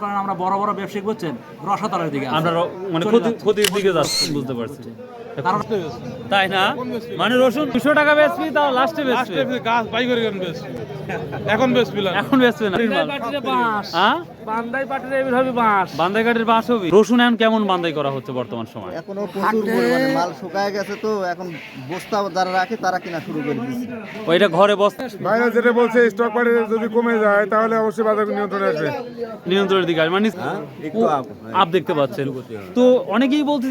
কারণ আমরা বড় বড় ব্যবসায়িক বুঝছেন? রসাতলের দিকে আমরা মানে ক্ষতির দিকে যাচ্ছি বুঝতে পারছি। তাই না? মানে রসুন দুশো টাকা বেচবি তাও লাস্টে বেচবে। গাছ বাই করে কেন বেশ এখন বেচবে না। হ্যাঁ বান্দাই পাটির এবির হবে বাঁশ। বান্দাই কাঠের বাস হবে। রসুন এখন কেমন বান্দাই করা হচ্ছে বর্তমান সময়? এখনও প্রচুর পরিমাণে মাল শুকায় গেছে তো এখন বস্তা যারা রাখে তারা কিনা শুরু করে ওইটা ঘরে বস্তা ভাইরা যেটা বলছে স্টক যদি কমে যায় তাহলে অবশ্যই বাজার নিয়ন্ত্রণে আসবে। নিয়ন্ত্রণের দিকে আসবে। মানে আপ দেখতে পাচ্ছেন। তো অনেকেই বলছে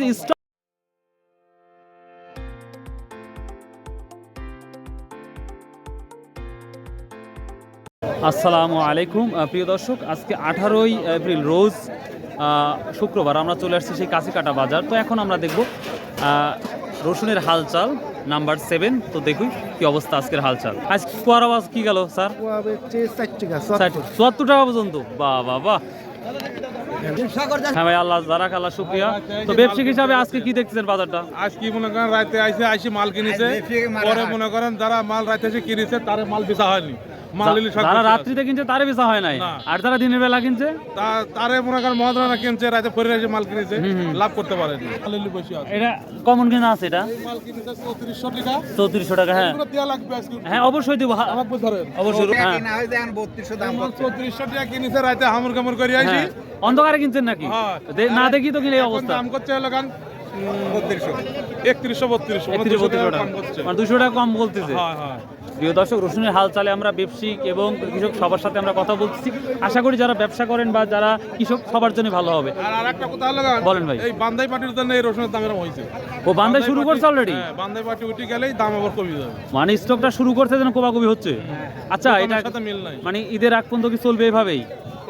আসসালামু আলাইকুম। প্রিয় দর্শক আজকে আঠারোই এপ্রিল রোজ শুক্রবার আমরা চলে আসছি সেই কাছিকাটা বাজার। তো এখন আমরা দেখব আহ, রসুনের হালচাল নাম্বার সেভেন। তো দেখুই কি অবস্থা আজকের হালচাল। আজ কুয়ার আওয়াজ কি গেল স্যার? চুয়াত্তর টাকা পর্যন্ত। বাহ বাহ বাহ হ্যাঁ ভাই আল্লাহ জারাক আল্লাহ শুক্রিয়া। তো ব্যবসায়িক হিসাবে আজকে কি দেখতেছেন বাজারটা? আজ কি মনে করেন রাতে আইসে আইসে মাল কিনেছে। পরে মনে করেন যারা মাল রাতে এসে কিনেছে তারা মাল বেচা হয়নি। যারা। রাত্রিতে কিনছে তারে বেচা হয় নাই। আর যারা দিনের বেলা কিনছে? তারে মনে করেন মহাজনা কিনছে রাতে ফেরে এসে মাল কিনেছে লাভ করতে পারেনি। মাল লিলি বসে আছে। এটা কমন কিনা আছে এটা? এই মাল কিনেছে চৌত্রিশশো টাকা। হ্যাঁ। এগুলো দেওয়া লাগবে আজকে। হ্যাঁ অবশ্যই দিব হা- লাগবে ধরেন। অবশ্যই হ্যাঁ। চৌত্রিশশো টাকা কিনেছে রাতে হামুর কামড় করে আসি হ্যাঁ। অন্ধকারে কিনছেন নাকি? হ্যাঁ। না দেখি তো কিনে অবস্থা। দাম করছে হলো একত্রিশশো বত্রিশশো। টাকা মানে দুশো টাকা কম বলতেছে। হ্যাঁ হ্যাঁ। প্রিয় দর্শক রসুনের হাল চালে আমরা ব্যবসায়িক এবং কৃষক সবার সাথে আমরা কথা বলছি আশা করি যারা ব্যবসা করেন বা যারা কৃষক সবার জন্য ভালো হবে। আর আরেকটা কথা হলো বলেন ভাই। এই বান্দাই পাটির জন্য এই রসুনের দাম এরকম হয়েছে। ও বান্ধা শুরু করছে অলরেডি হ্যাঁ, বান্দাই পাটি উঠে গেলেই দাম আবার কমে যাবে। মানে স্টকটা শুরু করছে যেন কোবাকুবি হচ্ছে? আচ্ছা এটা সাথে মিল নাই। মানে ঈদের আগ পর্যন্ত কি চলবে এভাবেই?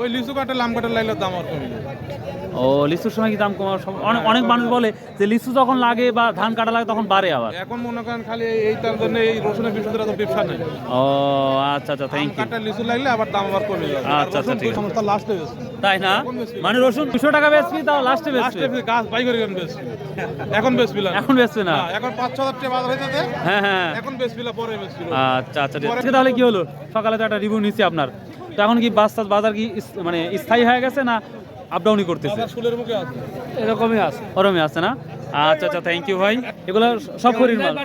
ওই লিচু কাটে লাম কাটে লাইলে দাম আর কমে যাবে। ও লিচুর সময় কি দাম কমার অনেক অনেক মানুষ বলে যে লিচু যখন লাগে বা ধান কাটা লাগে তখন বাড়ে আবার। এখন মনে করেন খালি এই- এইটার জন্য এই রসুনের বিষয়টা তো ব্যবসা নাই। ও আচ্ছা আচ্ছা থ্যাংক ইউ কাটা লিচু লাগলে আবার দাম আবার কমে যাবে। আচ্ছা, আচ্ছা, ঠিক আছে। লাস্টে তাই না? মানে রসুন দুশো টাকা বেচবি তাও লাস্টে লাস্টে বেচবে। গাছ বাই করে বেশ এখন বেশ পিলাম এখন বেচবে না? এখন পাঁচ ছ হাজার টাকা বাজার হয়ে হ্যাঁ হ্যাঁ। এখন বেশ পিলা পরে বেশ আচ্ছা আচ্ছা আছে। তাহলে কি হলো? সকালে তো একটা রিভিউ নিচ্ছি আপনার। তো এখন কি বাস বাজার কি মানে স্থায়ী হয়ে গেছে না আপ ডাউনই করতেছে এরকমই আছে। ওরমই আছে না? আচ্ছা আচ্ছা থ্যাংক ইউ ভাই। এগুলো সব করির মাল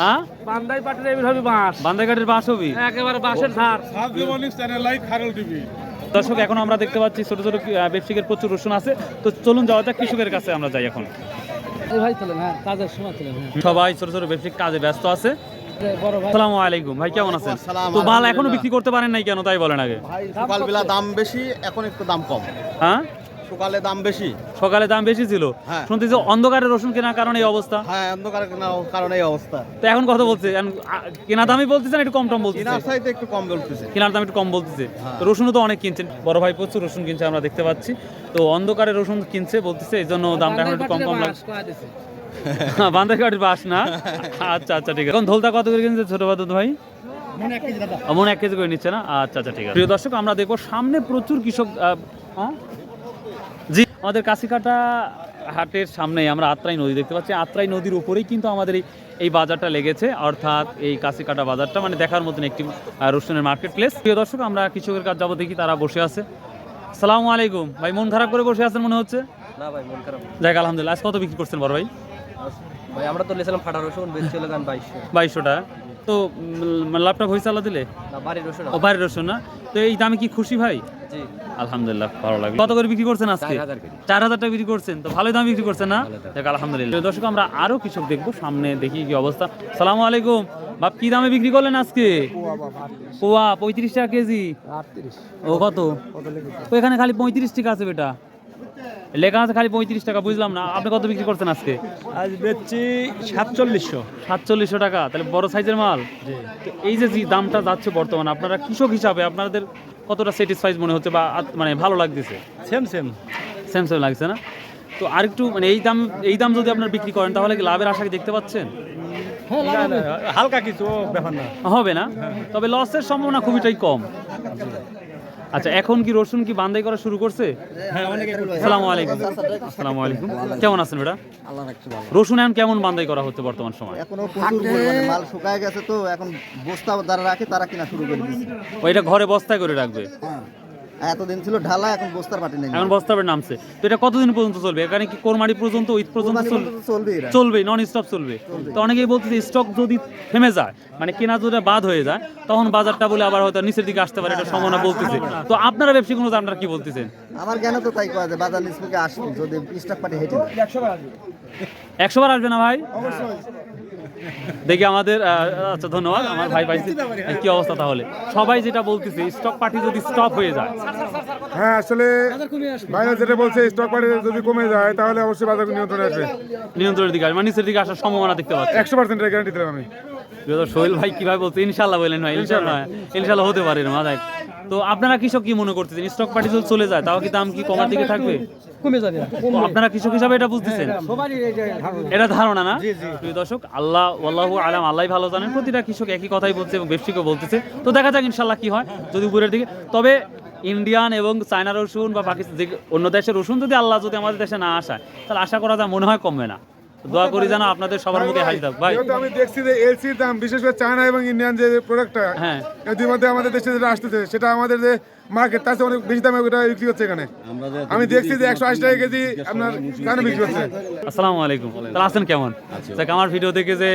হ্যাঁ? বান্দাই পাটির এবির হবে বাঁশ। বান্দাঘাটের বাস হবি? একেবারে বাঁশের ধার। সাত জীবনী চ্যানেল লাইক খারল টিভি দর্শক এখন আমরা দেখতে পাচ্ছি ছোট ছোট আহ, ব্যবসায়িকের প্রচুর রসুন আছে। তো চলুন যাওয়া যাক কৃষকের কাছে আমরা যাই এখন। হ্যাঁ কাজের সময় তোলেন হ্যাঁ। সবাই ছোট ছোট ব্যবসায়িক কাজে ব্যস্ত আছে। আসসালামু আলাইকুম। ভাই কেমন আছেন? তো মাল এখনও বিক্রি করতে পারেন নাই কেন? তাই বলেন আগে। সকালবেলা দাম বেশি এখন একটু দাম কম। হ্যাঁ? সকালে দাম বেশি। সকালে দাম বেশি ছিল। হ্যাঁ। শুনতেছি অন্ধকারে রসুন কেনার কারণে এই অবস্থা। হ্যাঁ অন্ধকার কারণে এই অবস্থা। তো এখন কথা বলছে কেনা দামই বলতেছেন একটু কম টম বলতেছে কিনার চাইতে একটু কম বলতেছে। কেনার দাম একটু কম বলতেছে। হ্যাঁ। তো রসুনও তো অনেক কিনছেন। বড় ভাই প্রচুর রসুন কিনছে আমরা দেখতে পাচ্ছি। তো অন্ধকারে রসুন কিনছে বলতেছে এই জন্য দামটা এখন একটু কম কম লাগছে। বান্ধা কাঠির বাস না? আচ্ছা আচ্ছা ঠিক আছে। এখন ধোলতা কত করে কিনছে ছোট বাদুদ ভাই? ও, মনে এক কেজি করে নিচ্ছে না? আচ্ছা আচ্ছা ঠিক আছে। প্রিয় দর্শক আমরা দেখব সামনে প্রচুর কৃষক হ্যাঁ? জি আমাদের কাছিকাটা হাটের সামনেই আমরা আত্রাই নদী দেখতে পাচ্ছি। আত্রাই নদীর উপরেই কিন্তু আমাদের এই এই বাজারটা লেগেছে। অর্থাৎ এই কাছিকাটা বাজারটা মানে দেখার মতন একটি রসুনের মার্কেট প্লেস প্রিয় দর্শক আমরা কৃষকের কাজ যাব দেখি তারা বসে আছে। সালামু আলাইকুম। ভাই মন খারাপ করে বসে আছেন মনে হচ্ছে? না ভাই মন খারাপ। যাক আলহামদুলিল্লাহ। আজ কত বিক্রি করছেন বড় ভাই? ভাই আমরা তো লেছিলাম ফাটা রসুন বেশি হলো গান বাইশশো। বাইশশো টাকা তো উম, ল্যাপটপ হয়েছে আল্লাহ দিলে? না বাড়ির রসুন ও বাইরের রসুন না? তো এই দামে কি খুশি ভাই? জি। আলহামদুলিল্লাহ ভালো লাগল। কত করে বিক্রি করছেন আজকে? চার হাজার টাকা বিক্রি করছেন। তো ভালোই দাম বিক্রি করছেন না? দেখ আলহামদুলিল্লাহ। দর্শক আমরা আরও কৃষক দেখব সামনে দেখি কি অবস্থা। সালাম আলাইকুম। বাপ কি দামে বিক্রি করলেন আজকে? পোয়া পঁয়ত্রিশ টাকা কেজি। ও কত? ও এখানে খালি পঁয়ত্রিশ টাকা আছে বেটা। লেখা আছে খালি পঁয়ত্রিশ টাকা বুঝলাম না। আপনি কত বিক্রি করছেন আজকে? আজ বেচছি সাতচল্লিশশো। সাতচল্লিশশো টাকা তাহলে বড় সাইজের মাল? এই যে দামটা যাচ্ছে বর্তমানে আপনারা কৃষক হিসাবে আপনাদের কতটা স্যাটিসফাইড মনে হচ্ছে বা মানে ভালো লাগতেছে? সেম সেম সেম সেম লাগছে না? তো আরেকটু মানে এই দাম এই দাম যদি আপনারা বিক্রি করেন তাহলে কি লাভের আশা দেখতে পাচ্ছেন? হালকা কিছু ব্যাপার না। হবে না? তবে লসের সম্ভাবনা খুবইটাই কম। আচ্ছা এখন কি রসুন কি বান্দাই করা শুরু করছে? হ্যাঁ অনেকে আসসালামু আলাইকুম। সালাম আলাইকুম। কেমন আছেন বেটা? রসুন এখন কেমন বান্দাই করা হচ্ছে বর্তমান সময়? এখনও প্রচুর পরিমাণে মাল শুকায় গেছে তো এখন বস্তা যারা রাখে তারা কিনা শুরু করে দিচ্ছে ওইটা ঘরে বস্তায় করে রাখবে? হ্যাঁ। এতদিন ছিল ঢালা এখন বস্তার পাটি নেই। এখন বস্তাবের নামছে। তো এটা কতদিন পর্যন্ত চলবে? এখানে কি কোরবানি পর্যন্ত ঈদ পর্যন্ত চলবে। চলবে নন স্টপ চলবে। তো অনেকেই বলতেছে স্টক যদি থেমে যায় মানে কেনা যদি বাদ হয়ে যায় তখন বাজারটা বলে আবার হয়তো নিচের দিকে আসতে পারে এটা সম্ভাবনা বলতেছে। তো আপনারা ব্যবসায়িক কোনো আপনারা কি বলতেছেন? আমার জ্ঞানে তো তাই করা যায় বাজার নিচমুখে আসবে যদি স্টক পাটি হেঁটে একশো বার আসবে না ভাই? দেখি আমাদের আচ্ছা ধন্যবাদ। আমার ভাই পাইছি কি অবস্থা তাহলে? সবাই যেটা বলতেছে স্টক পার্টি যদি স্টপ হয়ে যায়। হ্যাঁ আসলে বাইরে যেটা বলছে স্টক পার্টি যদি কমে যায় তাহলে অবশ্যই বাজার নিয়ন্ত্রণে আসবে। নিয়ন্ত্রণের দিকে আসবে। মানে নিচের দিকে আসার সম্ভাবনা দেখতে পাচ্ছি। একশো পার্সেন্ট গ্যারান্টি দিলাম আমি। সোহেল ভাই কীভাবে বলছে? ইনশাল্লাহ বললেন ভাই ইনশাল্লাহ ইনশাল্লাহ হতে পারে না তো আপনারা কৃষক কি মনে করতেছেন? স্টক পার্টি যদি চলে যায় তাও কি দাম কি কমার দিকে থাকবে? কমে যাবে। আপনারা কৃষক হিসাবে এটা বুঝতেছেন? সবারই এই যে ধারণা। এটা ধারণা না? প্রিয় দর্শক আল্লাহ আল্লাহু আলাম আল্লাহ ভালো জানেন প্রতিটা কৃষক একই কথাই বলছে এবং ব্যবসায়ীকে বলতেছে। তো দেখা যাক ইনশাল্লাহ কি হয় যদি উপরের দিকে তবে ইন্ডিয়ান এবং চায়না রসুন বা পাকিস্তান অন্য দেশের রসুন যদি আল্লাহ যদি আমাদের দেশে না আসায় তাহলে আশা করা যায় মনে হয় কমবে না। দোয়া করি যেন আপনাদের সবার মধ্যে হাজির থাক ভাই। আমি দেখছি যে এলসির দাম বিশেষ করে চায়না এবং ইন্ডিয়ান যে প্রোডাক্টটা হ্যাঁ। এর মধ্যে আমাদের দেশে যেটা আসতেছে সেটা আমাদের যে মার্কেট তার অনেক বেশি দামে ওটা বিক্রি হচ্ছে এখানে। আমি দেখছি যে একশো আশি টাকা কেজি আপনার চায়না বিক্রি হচ্ছে। আসসালামু আলাইকুম। তাহলে আছেন কেমন? দেখ আমার ভিডিও দেখে যে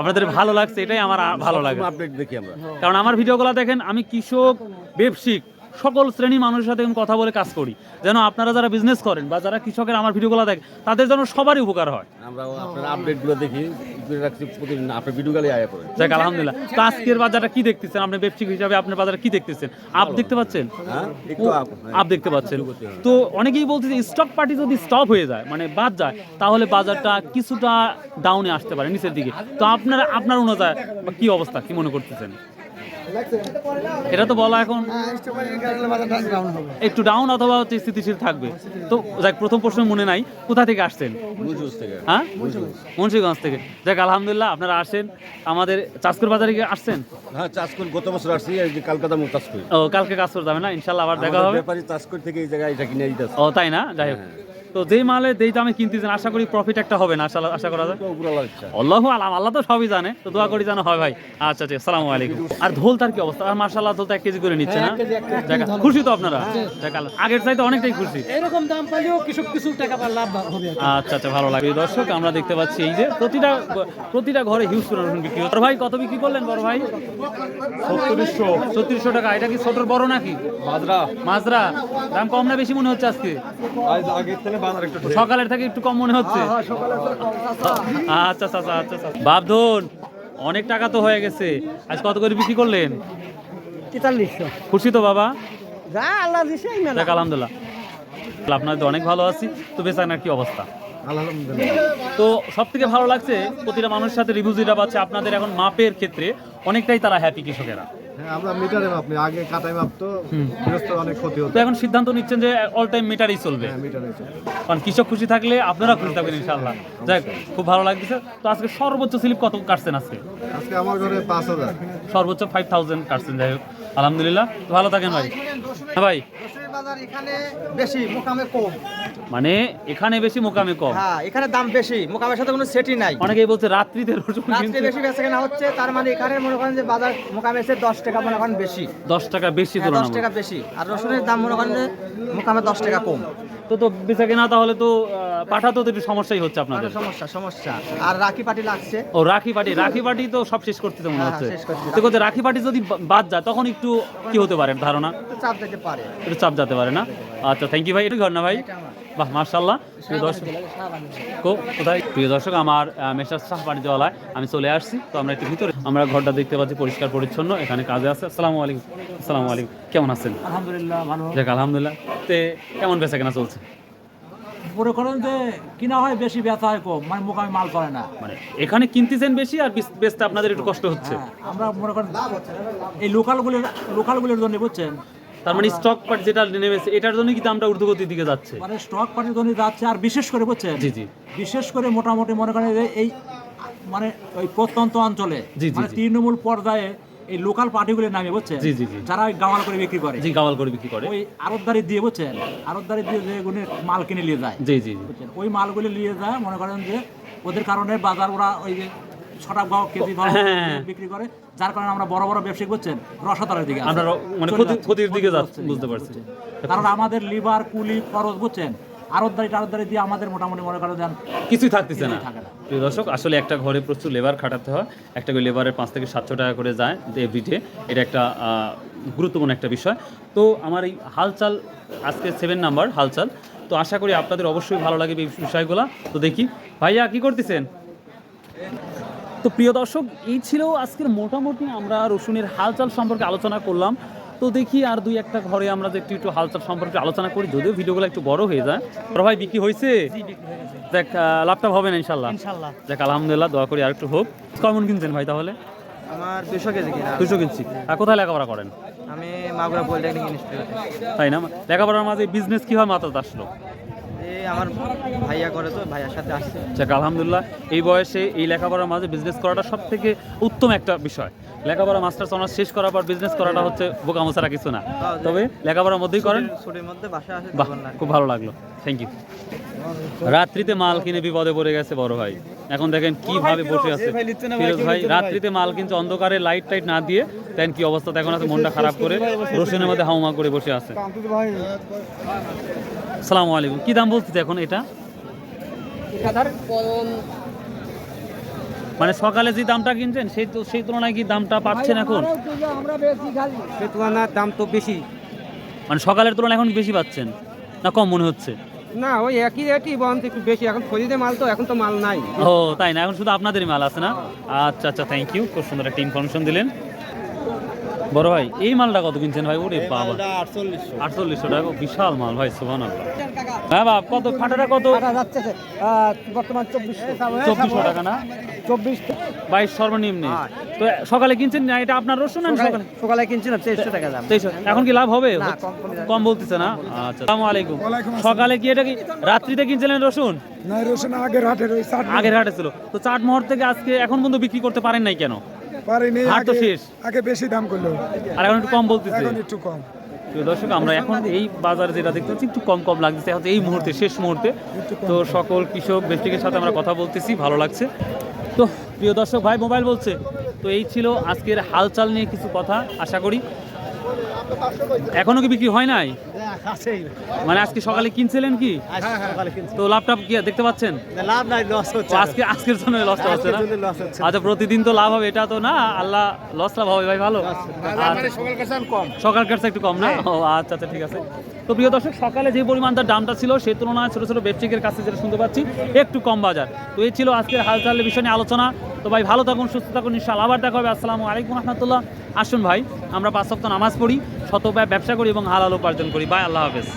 আপনাদের ভালো লাগছে এটাই আমার ভালো লাগে। আপডেট দেখি আমরা। কারণ আমার ভিডিওগুলো দেখেন আমি কৃষক ব্যবসায়িক সকল শ্রেণি মানুষের সাথে আমি কথা বলে কাজ করি। যেন আপনারা যারা বিজনেস করেন বা যারা কৃষকের আমার ভিডিওগুলো দেখেন তাদের যেন সবারই উপকার হয়। আমরা আপনার আপডেটগুলো দেখি প্রতিদিন আপনার ভিডিও আয়া পড়ে যাক আলহামদুলিল্লাহ। তো আজকের বাজারটা কি দেখতেছেন? আপনি ব্যবসায়িক হিসাবে আপনার বাজারে কি দেখতেছেন? আপ দেখতে পাচ্ছেন? হ্যাঁ হ্যাঁ। আপ দেখতে পাচ্ছেন। তো অনেকেই বলছে যে স্টক পার্টি যদি স্টপ হয়ে যায় মানে বাদ যায় তাহলে বাজারটা কিছুটা ডাউনে আসতে পারে নিচের দিকে। তো আপনার আপনার অনুযায়ী বা কি অবস্থা? কি মনে করতেছেন? এটা তো বলা এখন একটু ডাউন অথবা হচ্ছে স্থিতিশীল থাকবে। তো যাক প্রথম প্রশ্ন মনে নাই। কোথা থেকে আসছেন? হ্যাঁ? মুন্সিগঞ্জ থেকে। যাক আলহামদুলিল্লাহ আপনারা আসেন। আমাদের চাষকর বাজারে গিয়ে আসছেন? হ্যাঁ চাষ করে গত বছর আসছি কালকাতা মুখ ও কালকে কাজ করতে হবে না? ইনশাল্লাহ আবার দেখা হবে। ব্যাপারী থেকে এই জায়গায় এটা কিনে দিতে ও তাই না? যাই হোক। তো যেই মালে যেই দামে কিনতেছেন আশা করি প্রফিট একটা হবে না আশা আশা করা যায়। আল্লাহ আলাম আল্লাহ তো সবই জানে তো দোয়া করি জানো হয় ভাই। আচ্ছা আচ্ছা সালামু আলাইকুম। আর ধোল তার কি অবস্থা? আর মার্শাল্লাহ ধোল তো এক কেজি করে নিচ্ছে না? খুশি তো আপনারা? আল্লাহ- আগের চাইতে অনেকটাই খুশি। এরকম দাম পাইলেও কিছু কিছু টাকা পার লাভ হবে আচ্ছা আচ্ছা ভালো লাগে দর্শক আমরা দেখতে পাচ্ছি এই যে প্রতিটা প্রতিটা ঘরে হিউজ করে রসুন বিক্রি হচ্ছে বড় ভাই কত বিক্রি করলেন বড় ভাই? ছত্রিশশো। ছত্রিশশো টাকা। এটা কি ছোটর বড় নাকি? মাজরা। মাজরা। দাম কম না বেশি মনে হচ্ছে আজকে? সকালের থেকে একটু কম মনে হচ্ছে। আচ্ছা। আচ্ছা আচ্ছা আচ্ছা আচ্ছা। বাপধন অনেক টাকা তো হয়ে গেছে। আজ কত করে বিক্রি করলেন? তেতাল্লিশশো। খুশি তো বাবা? যা আল্লাহ দিছে দেখ আলহামদুলিল্লাহ। আপনার তো অনেক ভালো আছি তো বেচাকেনার কি অবস্থা? তো সব থেকে ভালো লাগছে প্রতিটা মানুষের সাথে রিভিউ যেটা পাচ্ছে আপনাদের এখন মাপের ক্ষেত্রে অনেকটাই তারা হ্যাপি কৃষকেরা। হ্যাঁ আমরা মিটারে আগে কাটাই মাপতো গৃহস্থ অনেক ক্ষতি হতো। তো এখন সিদ্ধান্ত নিচ্ছেন যে অল টাইম মিটারই চলবে। হ্যাঁ মিটারে চলে। কারণ কৃষক খুশি থাকলে আপনারা খুশি থাকবেন ইনশাল্লাহ যাক খুব ভালো লাগতেছে। তো আজকে সর্বোচ্চ স্লিপ কত কাটছেন আজকে? আজকে আমার ঘরে পাঁচ হাজার। সর্বোচ্চ ফাইভ থাউজেন্ড কাটছেন যাই হোক। আলহামদুলিল্লাহ। তো ভালো থাকেন ভাই। হ্যাঁ ভাই। বাজার এখানে বেশি মোকামে কম। মানে এখানে বেশি মোকামে কম? হ্যাঁ এখানে দাম বেশি মোকামের সাথে কোনো সেটই নাই। অনেকেই বলছে রাত্রিতে রসুন রাত্রে বেশি বেচা কেনা হচ্ছে তার মানে এখানে মনে করেন যে বাজার দশ টাকা মনে করেন বেশি। দশ টাকা বেশি হ্যাঁ, দশ টাকা বেশি। আর রসুনের দাম মনে করেন যে মোকামে দশ টাকা কম। তো তো বেচা কেনা তাহলে তো পাঠাতেও তো একটু সমস্যাই হচ্ছে আপনাদের। সমস্যা সমস্যা। আর রাখি পাটি লাগছে। ও রাখি পাটি রাখি পাটি তো সব শেষ করতে মনে হ্যাঁ, হচ্ছে। তো রাখি পাটি যদি বাদ যায় তখন একটু কি হতে পারে ধারণা? চাপ দিতে পারে। একটু চাপ যেতে পারে না? আচ্ছা থ্যাংক ইউ ভাই একটু ঘর না ভাই। বাহ মার্শাল্লাহ প্রিয় দর্শক কোথায়? প্রিয় দর্শক আমার মেসার শাহ বাণিজ্যওয়ালায় আমি চলে আসছি। তো আমরা একটু ভিতরে আমরা ঘরটা দেখতে পাচ্ছি পরিষ্কার পরিচ্ছন্ন এখানে কাজে আছে। আসসালামু আলাইকুম আসসালামু আলাইকুম। কেমন আছেন? আলহামদুলিল্লাহ ভালো। যাক আলহামদুলিল্লাহ। তে কেমন বেচা কেনা চলছে? মনে করেন যে কিনা হয় বেশি ব্যথা হয় কম। মানে মোকামে মাল করে না। মানে এখানে কিনতেছেন বেশি আর বেচ- বেচতে আপনাদের একটু কষ্ট হচ্ছে। হ্যাঁ, আমরা মনে করেন এই লোকালগুলির লোকালগুলির জন্য বুঝছেন? তার মানে স্টক পার্ট যেটা নেমেছে এটার জন্য কি দামটা ঊর্ধ্বগতির দিকে যাচ্ছে। মানে স্টক পার্টির জন্য যাচ্ছে আর বিশেষ করে বুঝছেন? জি জি। বিশেষ করে মোটামুটি মনে করেন যে এই মানে ওই প্রত্যন্ত অঞ্চলে মানে তৃণমূল পর্যায়ে এই লোকাল পার্টিগুলির নামে বুঝছেন? জি, জি, জি। যারা গাওয়াল করে বিক্রি করে। জি গাওয়াল করে বিক্রি করে। ওই আরতদারি দিয়ে বুঝছেন? আরতদারি দিয়ে যে গুণে মাল কিনে নিয়ে যায়। জি জি জি। বুঝছেন? ওই মালগুলি নিয়ে যায় মনে করেন যে ওদের কারণে বাজার ওরা ওই যে ছটা কেজি হ্যাঁ। বিক্রি করে যার কারণে আমরা বড় বড় ব্যবসায়ী করছেন রসাতলের দিকে আমরা মানে ক্ষতির দিকে যাচ্ছে, বুঝতে পারছি। কারণ আমাদের লিভার কুলি খরচ বুঝছেন আরতদারি টারতদারি দিয়ে আমাদের মোটামুটি মনে করেন দেন কিছুই থাকতেছে না। প্রিয় দর্শক আসলে একটা ঘরে প্রচুর লেবার খাটাতে হয় একটা করে লেবারের পাঁচ থেকে সাতশো টাকা করে যায় এভরিডে এটা একটা গুরুত্বপূর্ণ একটা বিষয়। তো আমার এই হালচাল আজকে সেভেন নাম্বার হালচাল। তো আশা করি আপনাদের অবশ্যই ভালো লাগে এই বিষয়গুলো। তো দেখি ভাইয়া কি করতেছেন? তো প্রিয় দর্শক এই ছিল আজকের মোটামুটি আমরা রসুনের হালচাল সম্পর্কে আলোচনা করলাম। তো দেখি আর দুই একটা ঘরে আমরা যে একটু একটু হালচাল সম্পর্কে আলোচনা করি যদিও ভিডিওগুলো একটু বড় হয়ে যায়। বড় ভাই বিক্রি হয়েছে? দেখ লাভটা হবে না ইনশাল্লাহ দেখ আলহামদুলিল্লাহ দোয়া করি আর একটু হোক। কেমন কিনছেন ভাই তাহলে? আমার দুশো কেজি কিনা। দুশো কিনছি আর কোথায় লেখাপড়া করেন? আমি মাগুরা পলিটেকনিক ইনস্টিটিউট। তাই না? লেখাপড়ার মাঝে বিজনেস কীভাবে মাথাতে আসলো? এই আমার ভাইয়া করে তো ভাইয়ার সাথে আসছে। যাক আলহামদুলিল্লাহ এই বয়সে এই লেখাপড়ার মাঝে বিজনেস করাটা সব থেকে উত্তম একটা বিষয়। লেখাপড়া মাস্টার্স অনার্স শেষ করার পর বিজনেস করাটা হচ্ছে বোকামো ছাড়া কিছু না। তবে লেখাপড়ার মধ্যেই করেন। ছুটির মধ্যে বাসা আসে বাহ খুব ভালো লাগল। থ্যাংক ইউ রাত্রিতে মাল কিনে বিপদে পড়ে গেছে বড় ভাই। এখন দেখেন কীভাবে বসে আছে। ফিরোজ ভাই রাত্রিতে মাল কিনছে অন্ধকারে লাইট টাইট না দিয়ে দেন কি অবস্থা? এখন আছে মনটা খারাপ করে রোশনের মধ্যে হাউমা করে বসে আছে। সালামু আলাইকুম। কি দাম বলছিস এখন এটা? মানে সকালে যে দামটা কিনছেন সেই তো সেই তুলনায় কি দামটা পাচ্ছেন এখন? তুলনার দাম তো বেশি। মানে সকালের তুলনায় এখন বেশি পাচ্ছেন? না কম মনে হচ্ছে? না ওই একই একই বরঞ্চ একটু বেশি। এখন খরিদে মাল তো এখন তো মাল নাই। ও তাই না? এখন শুধু আপনাদেরই মাল আছে না? আচ্ছা আচ্ছা থ্যাংক ইউ খুব সুন্দর একটা ইনফরমেশন দিলেন। বড় ভাই এই মালটা কত কিনছেন ভাই? ওরে বাবা। আটচল্লিশশো। টাকা বিশাল মাল ভাই সুবান হ্যাঁ বাপ কত ফাটাটা কত? যাচ্ছে বর্তমান চব্বিশ চব্বিশশো টাকা না? চব্বিশ। বাইশ সর্বনিম্ন। তো সকালে কিনছেন না? এটা আপনার রসুন না সকালে সকালে? কিনছিলাম তেইশশো টাকা দাম। এখন কি লাভ হবে? না, কম কম বলতেছে না? আচ্ছা আসসালামু আলাইকুম। সকালে কি এটা কি রাত্রিতে কিনছিলেন রসুন? না রসুন আগের চাট আগের হাটে ছিল। তো চাট মোহর থেকে আজকে এখন পর্যন্ত বিক্রি করতে পারেন নাই কেন? পারিনি হাট তো শেষ। আগে বেশি দাম করল। আর এখন একটু কম বলতেছে। একটু কম। প্রিয় দর্শক আমরা এখন এই বাজারে যেটা দেখতে পাচ্ছি একটু কম কম লাগতেছে। হয়তো এই মুহূর্তে শেষ মুহূর্তে। তো সকল কৃষক ব্যক্তিদের সাথে আমরা কথা বলতেছি ভালো লাগছে। তো প্রিয় দর্শক ভাই মোবাইল বলছে। তো এই ছিল আজকের হালচাল নিয়ে কিছু কথা আশা করি। এখনও কি বিক্রি হয় নাই? মানে আজকে সকালে কিনছিলেন কি? তো লাভটা কি দেখতে পাচ্ছেন? লাভ নাই লস হচ্ছে। আজকে আজকের জন্য লসটা হচ্ছে না? আচ্ছা প্রতিদিন তো লাভ হবে এটা তো না আল্লাহ লস লাভ হবে ভাই ভালো? আচ্ছা। সকাল কাছে একটু কম না? ও আচ্ছা আচ্ছা ঠিক আছে। তো প্রিয় দর্শক সকালে যে পরিমাণ তার দামটা ছিল সেই তুলনায় ছোটো ছোটো ব্যবসায়িকের কাছে যেটা শুনতে পাচ্ছি একটু কম বাজার। তো এই ছিল আজকের হালচালের বিষয় নিয়ে আলোচনা। তো ভাই ভালো থাকুন সুস্থ থাকুন ইনশাআল্লাহ। আবার দেখা হবে। আসসালামু আলাইকুম রহমতুল্লাহ। আসুন ভাই আমরা পাঁচ সপ্তাহ নামাজ পড়ি। শত ব্যবসা করি এবং হালাল উপার্জন করি। বাই আল্লাহ হাফেজ।